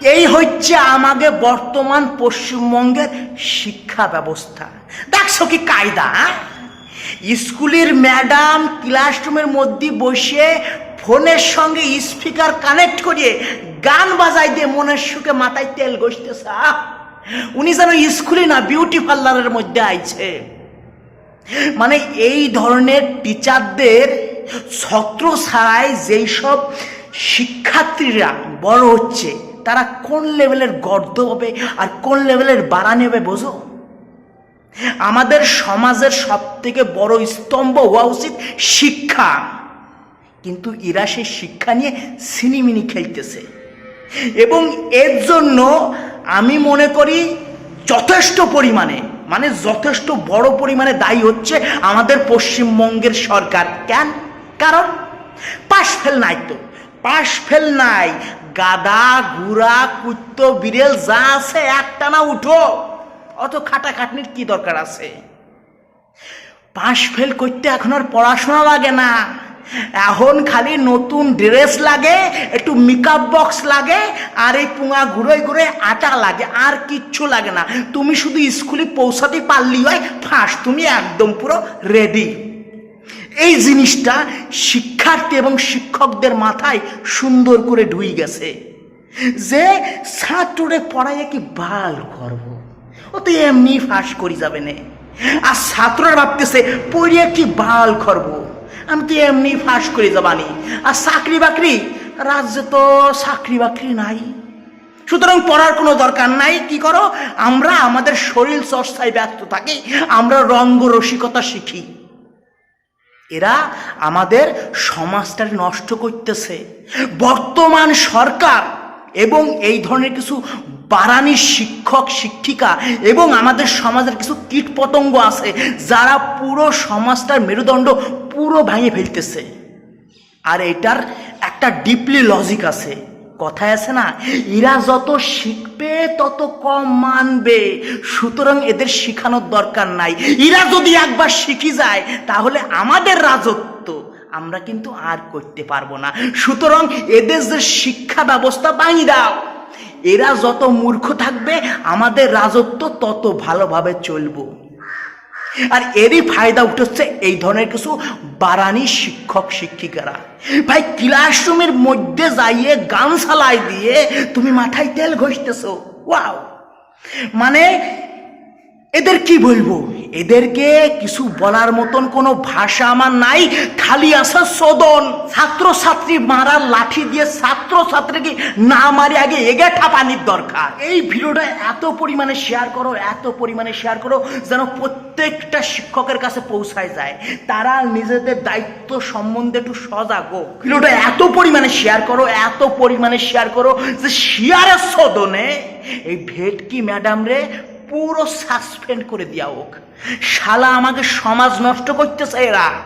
এই হচ্ছে আমাকে বর্তমান পশ্চিমবঙ্গের শিক্ষা ব্যবস্থা দেখছ কি কায়দা? স্কুলের ম্যাডাম ক্লাসরুমের মধ্যে বসে ফোনের সঙ্গে স্পিকার কানেক্ট করিয়ে গান বাজাই দিয়ে মনের সুখে মাথায় তেল ঘষতেছে! উনি যেন স্কুলে না বিউটি পার্লারের মধ্যে আইছে মানে এই ধরনের টিচারদের ছত্র ছাড়াই যেই সব শিক্ষার্থীরা বড় হচ্ছে তারা কোন লেভেলের গর্দ হবে আর কোন লেভেলের বাড়া নেবে বোঝো? আমাদের সমাজের সব থেকে বড় স্তম্ভ হওয়া উচিত শিক্ষা। কিন্তু এরা সেই শিক্ষা নিয়ে সিনিমিনি খেলতেছে। এবং এর জন্য আমি মনে করি যথেষ্ট পরিমাণে মানে যথেষ্ট বড় পরিমাণে দায়ী হচ্ছে আমাদের পশ্চিমবঙ্গের সরকার। কেন? কারণ পাশ ফেল নাই তো। পাশ ফেল নাই। গাদা গুড়া কুত্ত, বিড়েল, যা আছে একটানা উঠো। অত খাটাখাটনির কি দরকার আছে? পাশ ফেল করতে এখন আর পড়াশোনা লাগে না। এখন খালি নতুন ড্রেস লাগে, একটু মেকআপ বক্স লাগে, আর এই পুঙা ঘুরোয় ঘুরে আটা লাগে, আর কিচ্ছু লাগে না। তুমি শুধু স্কুলে পৌঁছাতে পারলি হয়, ফাঁস, তুমি একদম পুরো রেডি এই জিনিসটা শিক্ষার্থী এবং শিক্ষকদের মাথায় সুন্দর করে ঢুই গেছে যে ছাত্ররে পড়াইয়ে কি বাল করব। ও তো এমনি ফাঁস করি যাবে না। আর ছাত্ররা ভাবতেছে, পড়িয়ে কি বাল করব? আমি তো এমনি ফাঁস করে যাবানি। আর চাকরি বাকরি? রাজ্যে তো চাকরি বাকরি নাই। সুতরাং পড়ার কোনো দরকার নাই, কি করো? আমরা আমাদের শরীর চর্চায় ব্যস্ত থাকি, আমরা রঙ্গ রসিকতা শিখি। এরা আমাদের সমাজটাকে নষ্ট করতেছে। বর্তমান সরকার এবং এই ধরনের কিছু বারানি শিক্ষক, শিক্ষিকা এবং আমাদের সমাজের কিছু কীট পতঙ্গ আছে, যারা পুরো সমাজটার মেরুদণ্ড পুরো ভেঙে ফেলতেছে। আর এটার একটা ডিপলি লজিক আছে। কথায় আছে না এরা যত শিখবে, তত কম মানবে। সুতরাং এদের শিখানোর দরকার নাই। এরা যদি একবার শিখি যায়, তাহলে আমাদের রাজত্ব আমরা কিন্তু আর করতে পারব না। সুতরাং এদের যে শিক্ষা ব্যবস্থা বাঙি দাও। এরা যত মূর্খ থাকবে, আমাদের রাজত্ব তত ভালোভাবে চলবো। আর এরই ফায়দা উঠেছে এই ধরনের কিছু বারানি শিক্ষক, শিক্ষিকারা। ভাই, ক্লাসরুমের মধ্যে যাইয়ে গান সালাই দিয়ে তুমি মাথায় তেল ঘষতেছ। ওয়াও! মানে এদের কি বলব? এদেরকে কিছু বলার মতন কোনো ভাষা আমার নাই, খালি আসা সদন। ছাত্র ছাত্রী মারার লাঠি দিয়ে ছাত্র ছাত্রীকে না মারি আগে এগে ঠাপানির দরকার। এই ভিডিওটা এত পরিমাণে শেয়ার করো, এত পরিমাণে শেয়ার করো, যেন প্রত্যেকটা শিক্ষকের কাছে পৌঁছায় যায়। তারা নিজেদের দায়িত্ব সম্বন্ধে একটু সজাগ হোক। ভিডিওটা এত পরিমাণে শেয়ার করো, এত পরিমাণে শেয়ার করো, যে শেয়ারের সদনে এই ভেটকি ম্যাডাম রে পুরো সাসপেন্ড করে দেওয়া হোক। শালা আমাকে সমাজ নষ্ট করতেছে এরা।